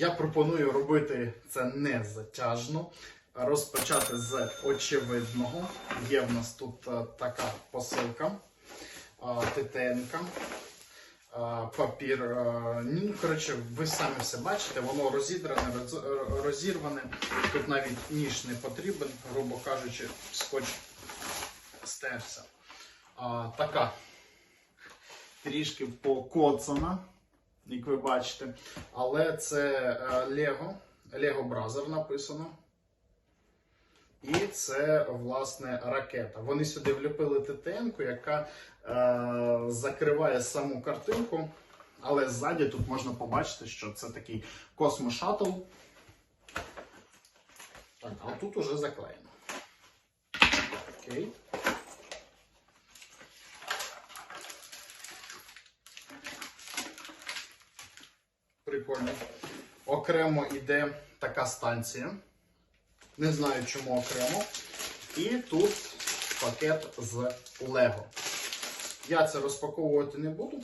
Я пропоную робити це не затяжно. Розпочати з очевидного. Є в нас тут е, така посилка, ТТН. Папір, е, ну, коротше, ви самі все бачите, воно розідране, розірване. Тут навіть ніж не потрібен, грубо кажучи, скотч стерся. Така трішки покоцана, як ви бачите. Але це Lego, Lego Brother написано. І це, власне, ракета. Вони сюди вліпили ТТН, яка е, закриває саму картинку. Але ззаді тут можна побачити, що це такий космошатл. Так, а тут уже заклеєно. Окей. Прикольно. Окремо йде така станція. Не знаю, чому окремо. І тут пакет з Лего. Я це розпаковувати не буду.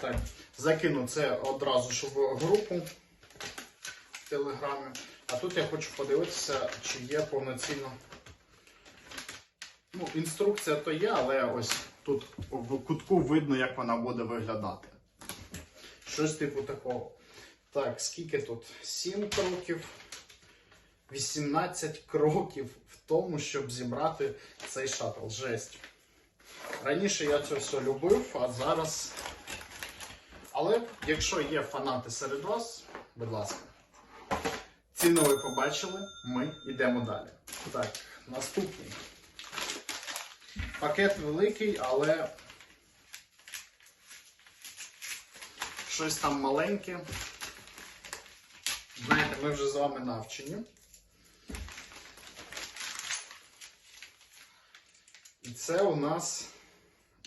Так, закину це одразу ж в групу в Телеграмі. А тут я хочу подивитися, чи є повноцінно. Ну, інструкція то є, але ось тут в кутку видно, як вона буде виглядати. Щось типу такого. Так, скільки тут? 7 кроків, 18 кроків в тому, щоб зібрати цей шаттл. Жесть. Раніше я це все любив, а зараз. Але якщо є фанати серед вас, будь ласка. Ціну ви побачили, ми йдемо далі. Так, наступний. Пакет великий, але щось там маленьке. Знаєте, ми вже з вами навчені. І це у нас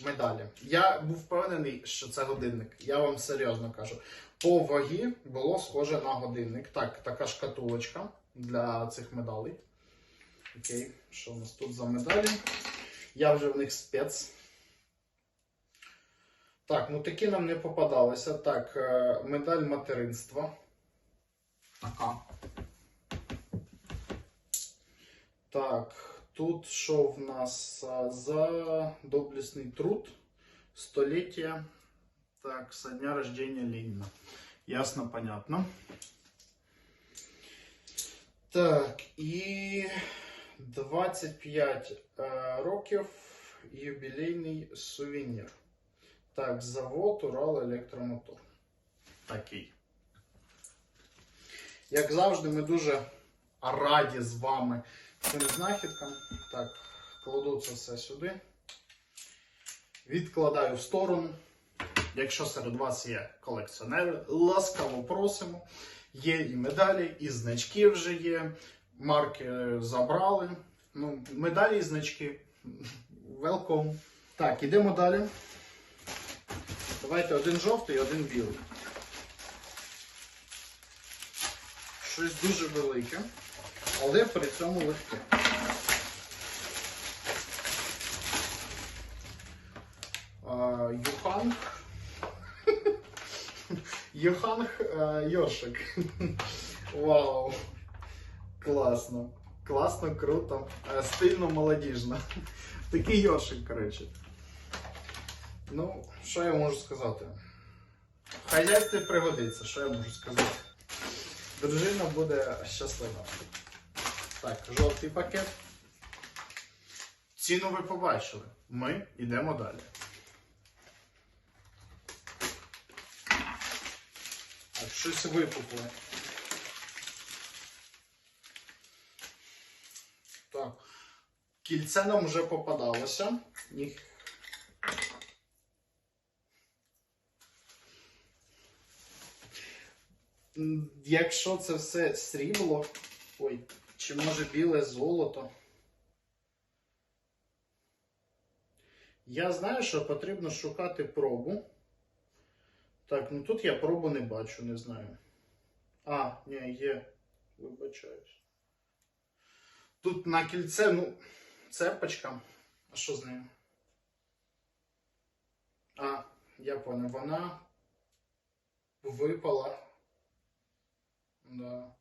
медалі. Я був впевнений, що це годинник. Я вам серйозно кажу. По вагі було схоже на годинник. Так, така шкатулочка для цих медалей. Окей, що у нас тут за медалі? Я вже в них спец. Так, ну такі нам не попадалися. Так, е, медаль материнства. Така. Так, тут що в нас за доблесний труд, століття. Так, со дня рождения Ленина. Ясно, понятно. Так, і 25 е, років юбілейний сувенір. Так, завод Урал Електромотор. Такий. Як завжди, ми дуже раді з вами цим знахідкам. Так, кладу це все сюди. Відкладаю в сторону. Якщо серед вас є колекціонери, ласкаво просимо. Є і медалі, і значки вже є. Марки забрали. Ну, медалі і значки. Welcome. Так, ідемо далі. Давайте один жовтий, один білий. Щось дуже велике, але при цьому легке. Юханг. Юханг Йошик. Вау. Класно. Класно, круто. Е, Стильно молодіжно. Такий Йошик, коротше. Ну, що я можу сказати? В хазяйстві пригодиться, що я можу сказати. Дружина буде щаслива. Так, жовтий пакет. Ціну ви побачили. Ми йдемо далі. Щось випукле. Так. Кільце нам вже попадалося. Їх Якщо це все срібло, ой, чи може біле золото. Я знаю, що потрібно шукати пробу. Так, ну тут я пробу не бачу, не знаю. А, ні, є. Вибачаюсь. Тут на кільце, ну, цепочка. А що з нею? А, я понял, вона випала. Да.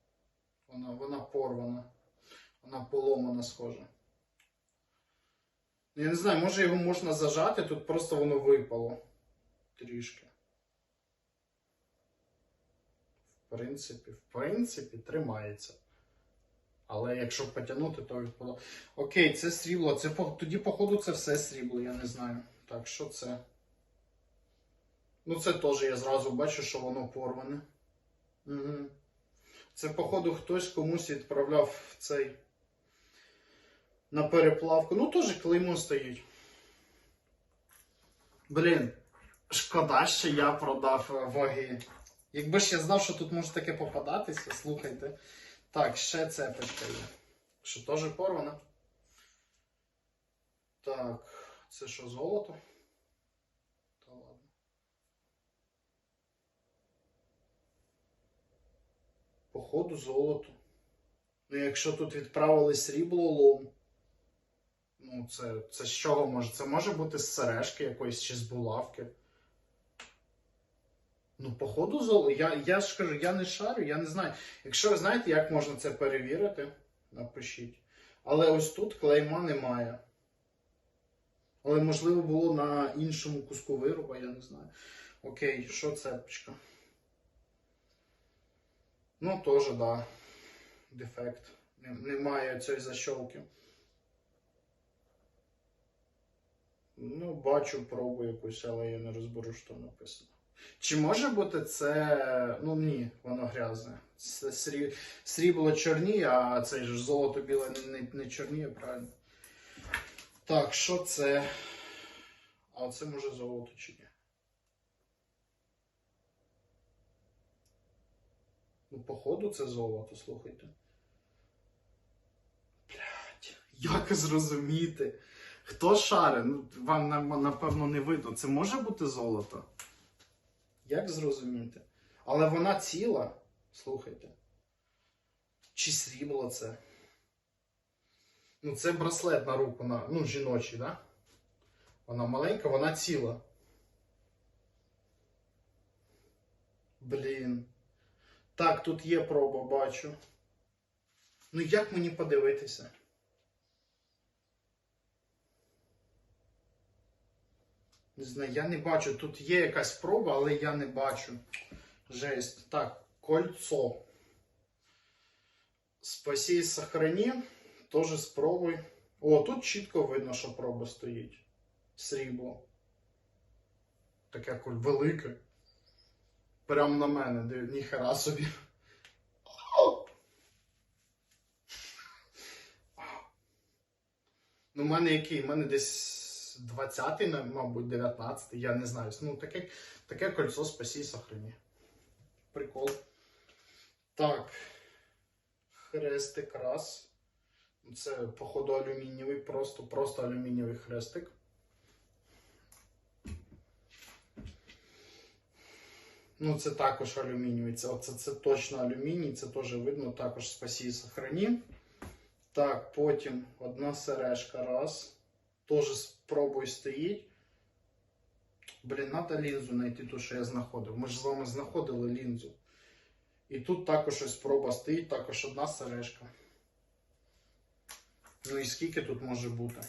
Вона, вона порвана. Вона поломана схожа. Я не знаю, може його можна зажати, тут просто воно випало. Трішки. В принципі, в принципі, тримається. Але якщо потягнути, то відпало. Окей, це срібло. Це тоді, походу, це все срібло, я не знаю. Так, що це? Ну, це теж я зразу бачу, що воно порване. Угу. Це, походу, хтось комусь відправляв цей на переплавку. Ну, теж клеймо стоїть. Блін, шкода, що я продав е, ваги. Якби ж я знав, що тут може таке попадатися, слухайте. Так, ще цепочка є. Що теж порвана. Так, це що, золото? Та ладно. Походу золото. Ну, якщо тут відправили срібло лом. Ну, це, це з чого може? Це може бути з сережки якоїсь чи з булавки. Ну, походу, золото. Я, я ж кажу, я не шарю, я не знаю. Якщо ви знаєте, як можна це перевірити, напишіть. Але ось тут клейма немає. Але можливо було на іншому куску вироба, я не знаю. Окей, що цепочка? Ну, теж, так. Да. Дефект. Немає цієї защолки. Ну, бачу пробу якусь, але я не розберу, що написано. Чи може бути це. Ну ні, воно грязне. Це срі... срібло чорніє, а цей ж золото біле не, не чорніє, правильно? Так, що це? А це може золото чи ні? Ну, походу, це золото, слухайте. Блять, як зрозуміти? Хто шаре? Ну, вам напевно не видно. Це може бути золото? Як зрозуміти? Але вона ціла, слухайте. Чи срібло це? Ну, це браслет на руку, на, ну, жіночий, да? Вона маленька, вона ціла. Блін. Так, тут є проба, бачу. Ну як мені подивитися? Не знаю, я не бачу. Тут є якась проба, але я не бачу. Жесть. Так, кольцо. Спаси і сохрани. Тоже спробуй. О, тут чітко видно, що проба стоїть. Срібло. Таке куль велике. Прям на мене, ніхера собі. Ну, у мене який? У мене десь 20-й, мабуть, 19-й, я не знаю. Ну, таке, таке кольцо спаси і сохрані. Прикол. Так. Хрестик раз. Це, походу, алюмінієвий, просто, просто алюмінієвий хрестик. Ну, це також алюмінієвий. Це, це, це точно алюміній, це теж видно, також спасі і сохрані. Так, потім одна сережка, раз. Теж спробуй стоїть. Блін, треба лінзу знайти ту, що я знаходив. Ми ж з вами знаходили лінзу. І тут також ось проба стоїть, також одна сережка. Ну і скільки тут може бути?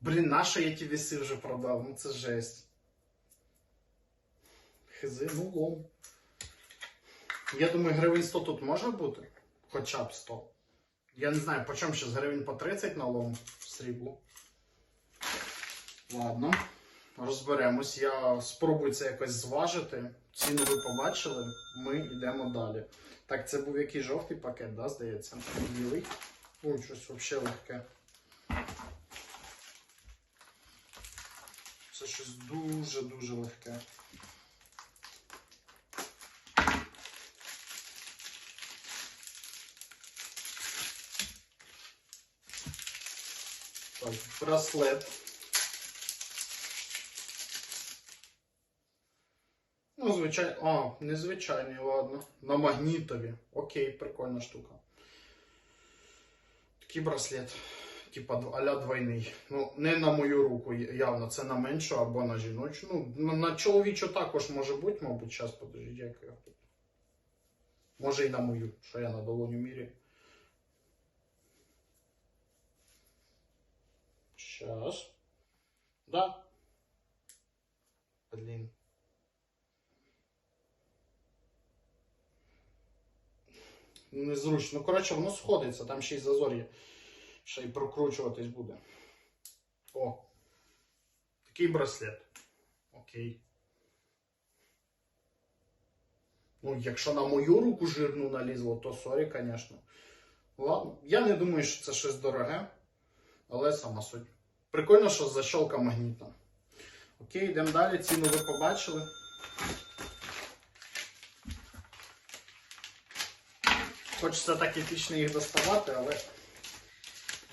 Блін, нащо я ті віси вже продав? Ну це жесть. Хизи, ну лом. Я думаю, гривень 100 тут може бути? Хоча б 100. Я не знаю, по чому зараз гривень по 30 на лом сріблу. Ладно, розберемось. Я спробую це якось зважити. Ціну ви побачили, ми йдемо далі. Так, це був який жовтий пакет, да, здається? Білий. Ой, щось взагалі легке. Це щось дуже-дуже легке. Так, браслет. Ну, звичайно. А, незвичайний, ладно. На магнітові. Окей, прикольна штука. Такий браслет. типа а-ля двойний. Ну, не на мою руку явно, це на меншу або на жіночу. Ну, на, чоловічу також може бути, мабуть, зараз подождіть, як тут. Може і на мою, що я на долоню міряю. Щас. Да. Блін. Незручно. Ну, коротше, воно сходиться, там ще й зазор є. Ще й прокручуватись буде. О. Такий браслет. Окей. Ну, якщо на мою руку жирну налізло, то сорі, звісно. Ладно, я не думаю, що це щось дороге, але сама суть. Прикольно, що защолка магнітна. Окей, йдемо далі. Ціну ви побачили. Хочеться так епічно їх доставати, але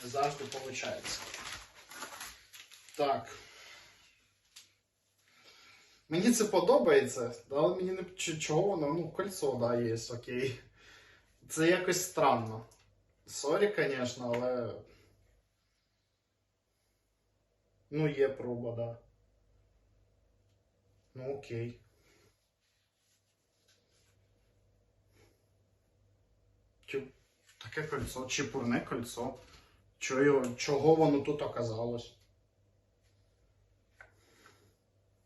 не завжди виходить. Так. Мені це подобається, але мені не чого воно, ну, кольцо, да, є, окей. Це якось странно. Сорі, звісно, але. Ну, є проба, да. Ну, окей. Чи таке кольцо, чепурне кольцо. Чого, чого воно тут оказалось?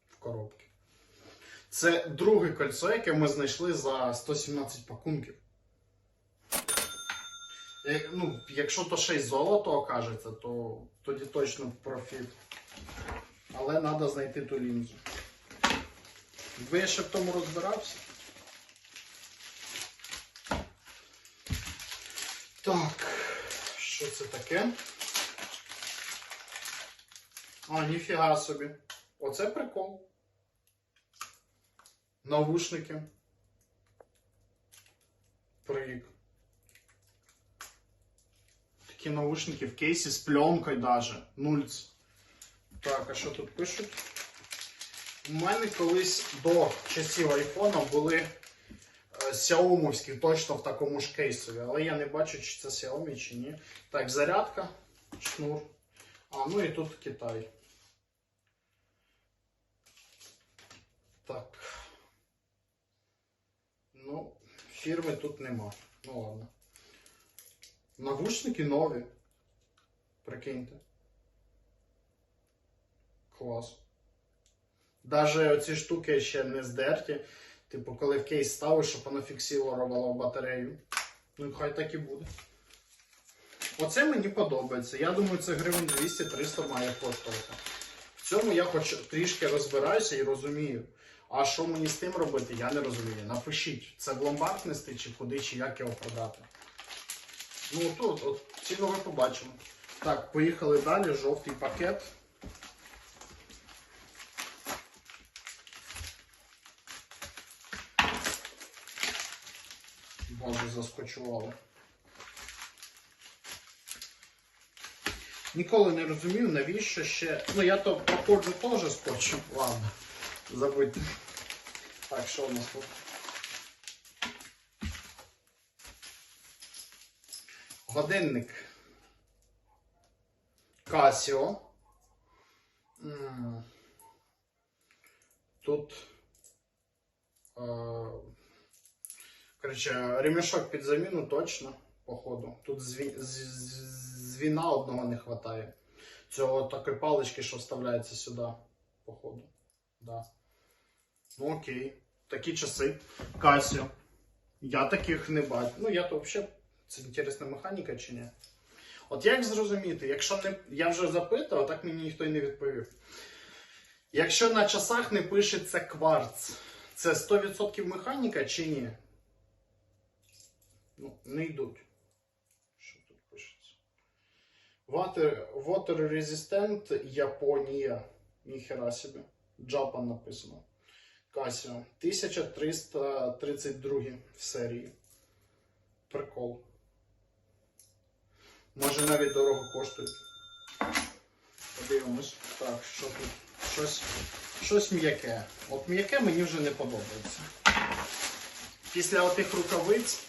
В коробці. Це друге кольцо, яке ми знайшли за 117 пакунків. Ну, якщо то ще й золото окажеться, то тоді точно профіт. Але треба знайти ту лінзу. Якби я ще в тому розбирався. Так, що це таке? А, ніфіга собі. Оце прикол. Навушники. Прик. Такі наушники в кейсі з пленкою даже. Нульц. Так, а що тут пишуть? У мене колись до часів айфона були е, Xiaomi точно в такому ж кейсові, але я не бачу, чи це Xiaomi, чи ні. Так, зарядка, шнур. А, ну і тут Китай. Так. Ну, фірми тут нема. Ну ладно. Навушники нові. Прикиньте. Клас. Даже оці штуки ще не здерті. Типу, коли в кейс ставиш, щоб воно фіксувало батарею. Ну, хай так і буде. Оце мені подобається. Я думаю, це гривень 200-300 має коштувати. В цьому я хоч трішки розбираюся і розумію. А що мені з тим робити, я не розумію. Напишіть, це в ломбард нести, чи куди, чи як його продати. Ну тут, от, ціну ви побачимо. Так, поїхали далі. Жовтий пакет. Боже, заскочували. Ніколи не розумів, навіщо ще. Ну я то проходжу теж скотчем. Ладно, забудьте. Так, що у нас тут? Годинник. Casio. Тут. Коротше, ремішок під заміну точно, походу. Тут зві... звіна одного не вистачає. Цього такої палички, що вставляється сюди, походу. Да. Ну окей. Такі часи. Casio. Я таких не бачу. Ну, я то взагалі. Це інтересна механіка чи ні? От як зрозуміти, якщо не. Я вже запитав, а так мені ніхто й не відповів. Якщо на часах не пишеться кварц, це 100% механіка чи ні? Ну, не йдуть. Що тут пишеться? Water, water Resistant Японія. Ніхера собі. Japan написано. Casio. 1332 в серії. Прикол. Може навіть дорого коштують. Подивимось. Так, що тут? Щось, щось м'яке. От м'яке мені вже не подобається. Після отих рукавиць.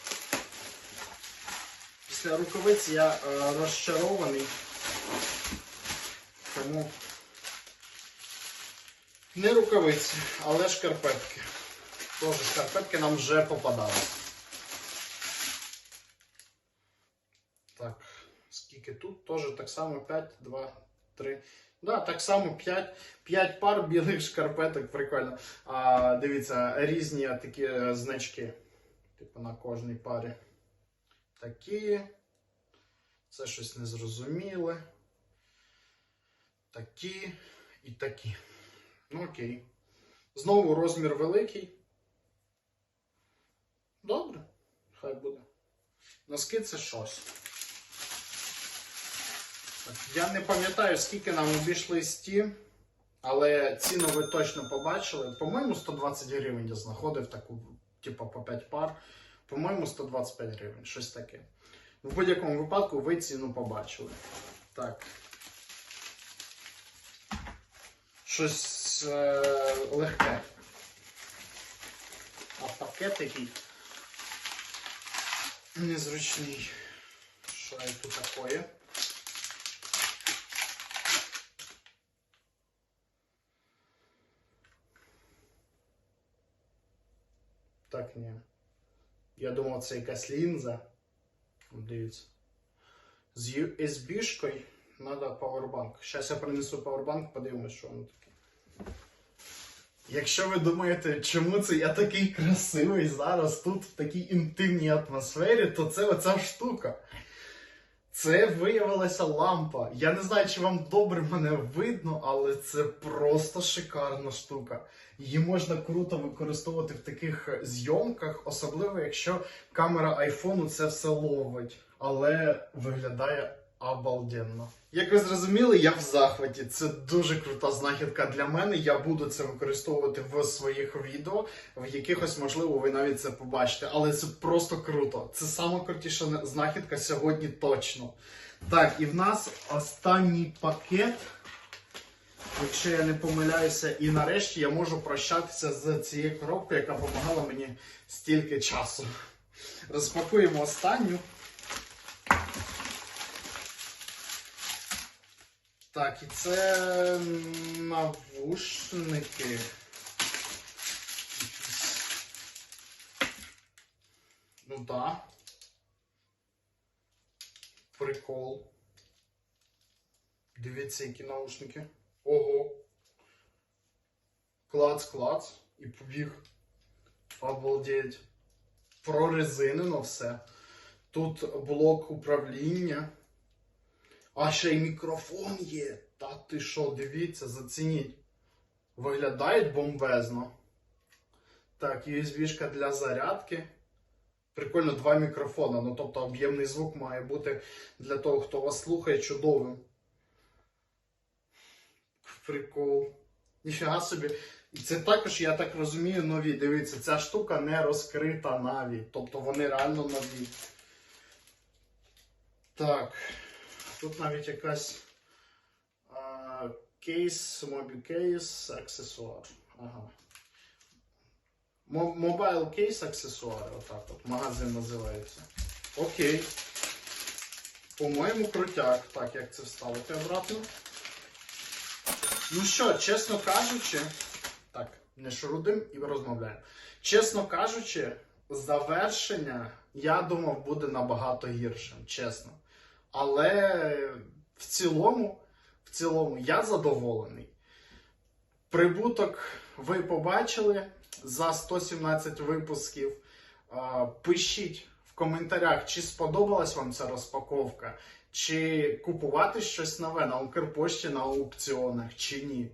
Після рукавиць я е, розчарований. Тому не рукавиці, але шкарпетки. Тоже шкарпетки нам вже попадали. Так, скільки тут? Теж так само 5, 2, 3. Да, так само 5, 5 пар білих шкарпеток, прикольно. А, дивіться, різні такі е, значки. Типу на кожній парі. Такі. Це щось незрозуміле. Такі і такі. Ну окей. Знову розмір великий. Добре, хай буде. Носки це щось. Я не пам'ятаю, скільки нам обійшлись ті, але ціну ви точно побачили. По-моєму, 120 гривень я знаходив таку, типу, по 5 пар. По-моєму, 125 гривень, щось таке. В будь-якому випадку ви ціну побачили. Так. Щось е, легке. А пакет який незручний. Що це тут таке? Так, ні. Я думав, це якась лінза. Дивіться. З USB-шкою треба Powerbank. Зараз я принесу павербанк, подивимось, що воно таке. Якщо ви думаєте, чому це я такий красивий зараз тут в такій інтимній атмосфері, то це оця штука. Це виявилася лампа. Я не знаю, чи вам добре мене видно, але це просто шикарна штука. Її можна круто використовувати в таких зйомках, особливо якщо камера айфону це все ловить. Але виглядає обалденно. Як ви зрозуміли, я в захваті. Це дуже крута знахідка для мене. Я буду це використовувати в своїх відео, в якихось, можливо, ви навіть це побачите. Але це просто круто. Це сама крутіша знахідка сьогодні точно. Так, і в нас останній пакет. Якщо я не помиляюся, і нарешті я можу прощатися з цією коробкою, яка допомагала мені стільки часу. Розпакуємо останню. Так, і це навушники. Ну да. Прикол. Дивіться, які наушники. Ого. Клац, клац. І побіг. Обалдеть. Прорезинено все. Тут блок управління. А ще й мікрофон є. Та ти що, дивіться, зацініть. Виглядають бомбезно. Так, USB-шка для зарядки. Прикольно, два мікрофона. Ну, тобто об'ємний звук має бути для того, хто вас слухає, чудовим. Прикол. Ніфіга собі. І це також, я так розумію, нові. Дивіться, ця штука не розкрита навіть. Тобто вони реально нові. Так. Тут навіть якась кейс, мобі кейс, аксесуар. Ага. Мобайл кейс аксесуари. Отак от. Магазин називається. Окей. По-моєму, крутяк. Так, як це вставити обратно. Ну що, чесно кажучи, так, не шурудим і розмовляємо. Чесно кажучи, завершення, я думав, буде набагато гіршим, чесно. Але в цілому, в цілому, я задоволений. Прибуток ви побачили за 117 випусків. Пишіть в коментарях, чи сподобалась вам ця розпаковка, чи купувати щось нове на Укрпошті на аукціонах, чи ні.